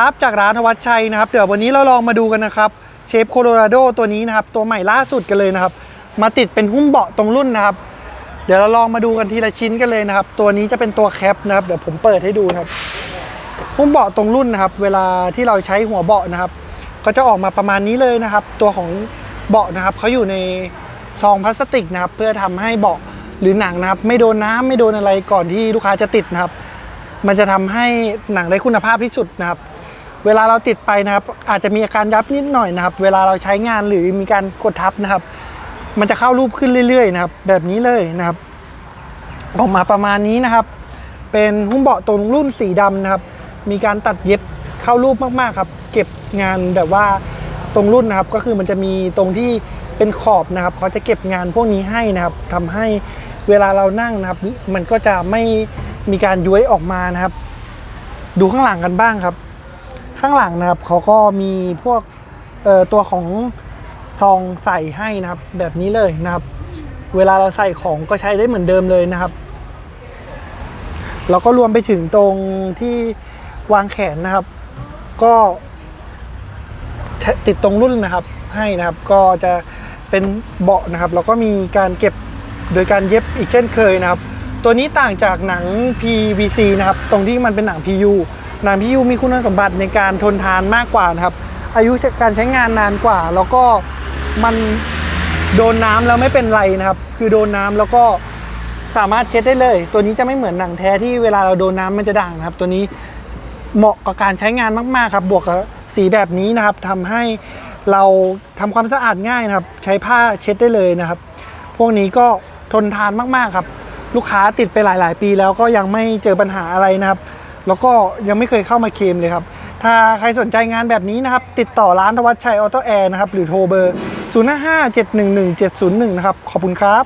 ครับจากร้านธวัชชัยนะครับเดี๋ยววันนี้เราลองมาดูกันนะครับเชฟโคโลราโดตัวนี้นะครับตัวใหม่ล่าสุดกันเลยนะครับ มาติดเป็นหุ้มเบาะตรงรุ่นนะครับ เดี๋ยวเราลองมาดูกันทีละชิ้นกันเลยนะครับ ตัวนี้จะเป็นตัวแคปนะครับเดี๋ยวผมเปิดให้ดูนะครับ หุ้มเบาะตรงรุ่นนะครับ เวลาที่เราใช้หัวเบาะนะครับ ก็จะออกมาประมาณนี้เลยนะครับ ตัวของเบาะนะครับเขาอยู่ในซองพลาสติกนะครับ เพื่อทำให้เบาะหรือหนังนะครับ ไม่โดนน้ำไม่โดนอะไรก่อนที่ลูกค้าจะติดนะครับ มันจะทำให้หนังได้คุณภาพที่สุดนะครับ เวลาเราติดไปนะครับอาจจะมีอาการยับนิดหน่อยนะครับ เวลาเราใช้งานหรือมีการกดทับนะครับ มันจะเข้ารูปขึ้นเรื่อยๆนะครับ แบบนี้เลยนะครับ ออกมาประมาณนี้นะครับ เป็นหุ้มเบาะตรงรุ่นสีดำนะครับ มีการตัดเย็บเข้ารูปมากๆครับ เก็บงานแบบว่าตรงรุ่นนะครับ ก็คือมันจะมีตรงที่เป็นขอบนะครับเขาจะเก็บงานพวกนี้ให้นะครับทำให้เวลาเรานั่งนะครับ มันก็จะไม่มีการย้วยออกมานะครับ ดูข้างหลังกันบ้างครับ ข้างหลังนะครับเขาก็มีพวกตัวของซองใส่ให้นะครับ แบบนี้เลยนะครับ เวลาเราใส่ของก็ใช้ได้เหมือนเดิมเลยนะครับแล้วก็รวมไปถึงตรงที่วางแขนนะครับ ก็ติดตรงรุ่นนะครับให้นะครับก็จะเป็นเบาะนะครับ แล้วก็มีการเก็บโดยการเย็บอีกเช่นเคยนะครับ ตัวนี้ต่างจากหนัง PVC นะครับ ตรงที่มันเป็นหนัง PU หนัง PU มีคุณสมบัติในการทนทานมากกว่านะครับ อายุการใช้งานนานกว่า แล้วก็มันโดนน้ำแล้วไม่เป็นไรนะครับ คือโดนน้ำแล้วก็สามารถเช็ดได้เลย ตัวนี้จะไม่เหมือนหนังแท้ที่เวลาเราโดนน้ำมันจะด่างนะครับ ตัวนี้เหมาะกับการใช้งานมากๆครับบวกกับสีแบบนี้นะครับทำให้เราทำความสะอาดง่ายนะครับ ใช้ผ้าเช็ดได้เลยนะครับ พวกนี้ก็ทนทานมากๆครับ ลูกค้าติดไปหลาย ๆ ปีแล้วก็ยังไม่เจอปัญหาอะไรนะครับ แล้วก็ยังไม่เคยเข้ามาเคลมเลยครับ ถ้าใครสนใจงานแบบนี้นะครับ ติดต่อร้านทวัชชัยออโต้แอร์นะครับ หรือโทรเบอร์ 0 5 5 7 1 1 7 0 1 นะครับ ขอบคุณครับ